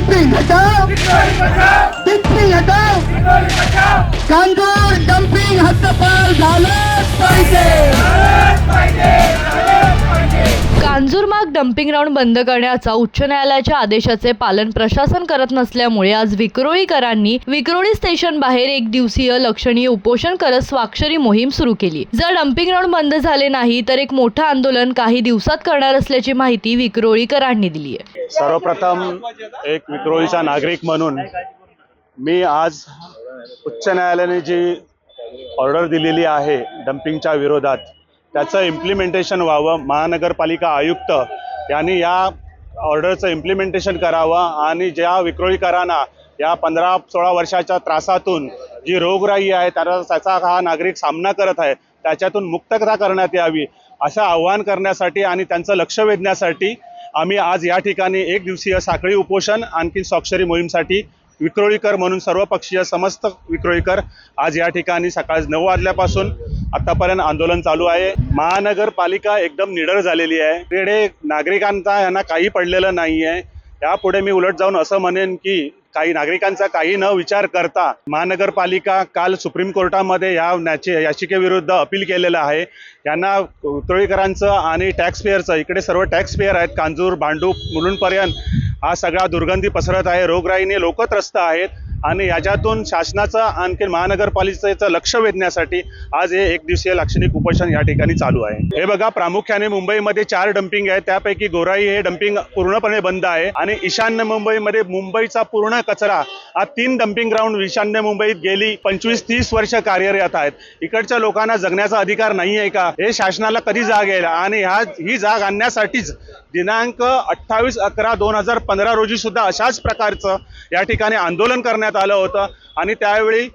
पिंपरी हटाव पिंपरी हटाव कांदूर डम्पिंग हद्दपार झालं पाहिजे कांजूरमार्ग डम्पिंग ग्राउंड बंद करण्याचा उच्च न्यायालयाच्या आदेशाचे पालन प्रशासन करत नसल्यामुळे आज विक्रोळीकरांनी विक्रोळी स्टेशन बाहेर एक दिवसीय लक्षणीय उपोषण करत स्वाक्षरी मोहीम सुरू केली. जर डम्पिंग ग्राउंड बंद झाले नाही तर एक मोठं आंदोलन काही दिवसात करणार असल्याची माहिती विक्रोळीकरांनी दिली आहे. सर्वप्रथम एक विक्रोळीचा नागरिक म्हणून मी आज उच्च न्यायालयाने जी ऑर्डर दिलेली आहे डम्पिंगच्या विरोधात त्याचं इम्प्लिमेंटेशन व्हावं. महानगरपालिका आयुक्त यांनी या ऑर्डरचं इम्प्लिमेंटेशन करावं आणि ज्या विक्रोळीकरांना या पंधरा सोळा वर्षाच्या त्रासातून जी रोगराई आहे त्याचा त्याचा हा नागरिक सामना करत आहे त्याच्यातून मुक्तता करण्यात यावी असं आव्हान करण्यासाठी आणि त्यांचं लक्ष वेधण्यासाठी आम्ही आज या ठिकाणी एक दिवसीय साखळी उपोषण आणखी स्वाक्षरी मोहीमसाठी विक्रोळीकर म्हणून सर्वपक्षीय समस्त विक्रोळीकर आज या ठिकाणी सकाळी नऊ वाजल्यापासून आतापर्यंत आंदोलन चालू आहे. महानगरपालिका एकदम निडर झालेली आहे. इकडे नागरिकांचा यांना काही पडलेलं नाही आहे यापुढे मी उलट जाऊन असं म्हणेन की काही नागरिकांचा काही न विचार करता महानगरपालिका काल सुप्रीम कोर्टामध्ये या न्याचे याचिकेविरुद्ध अपील केलेलं आहे. यांना विक्रोळीकरांचं आणि टॅक्स पेअरचं इकडे सर्व टॅक्स पेअर आहेत. कांजूर भांडूप मुलुंडपर्यंत हा सगळा दुर्गंधी पसरत आहे. रोगराईने लोक त्रस्त आहेत आणि याच्यातून शासनाचं आणखी महानगरपालिकेचं लक्ष वेधण्यासाठी आज हे एक दिवसीय लाक्षणिक उपोषण या ठिकाणी चालू आहे. हे बघा प्रामुख्याने मुंबईमध्ये चार डम्पिंग आहे त्यापैकी गोराई हे डम्पिंग पूर्णपणे बंद आहे आणि ईशान्य मुंबईमध्ये मुंबईचा पूर्ण कचरा हा तीन डम्पिंग ग्राउंड ईशान्य मुंबईत गेली. पंचवीस तीस वर्ष कार्यरत आहेत. इकडच्या लोकांना जगण्याचा अधिकार नाही आहे का? हे शासनाला कधी जाग येईल आणि ह्या ही जाग आणण्यासाठीच दिनांक अठ्ठावीस अकरा दोन हजार पंधरा रोजी सुद्धा अशाच प्रकारचं या ठिकाणी आंदोलन करण्यात आलं होतं. आणि त्यावेळी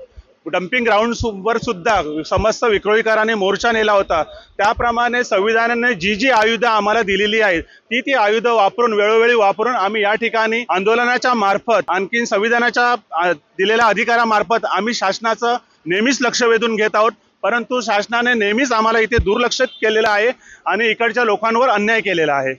डम्पिंग ग्राउंडवर सुद्धा समस्त विक्रोळीकरांनी मोर्चा नेला होता. त्याप्रमाणे संविधानाने जी जी आयुधं आम्हाला दिलेली आहेत ती ती आयुधं वापरून वेळोवेळी वापरून आम्ही या ठिकाणी आंदोलनाच्या मार्फत आणखीन संविधानाच्या दिलेल्या अधिकारामार्फत आम्ही शासनाचं नेहमीच लक्ष वेधून घेत आहोत. परंतु शासनाने नेहमीच आम्हाला इथे दुर्लक्षित केलेलं आहे आणि इकडच्या लोकांवर अन्याय केलेला आहे.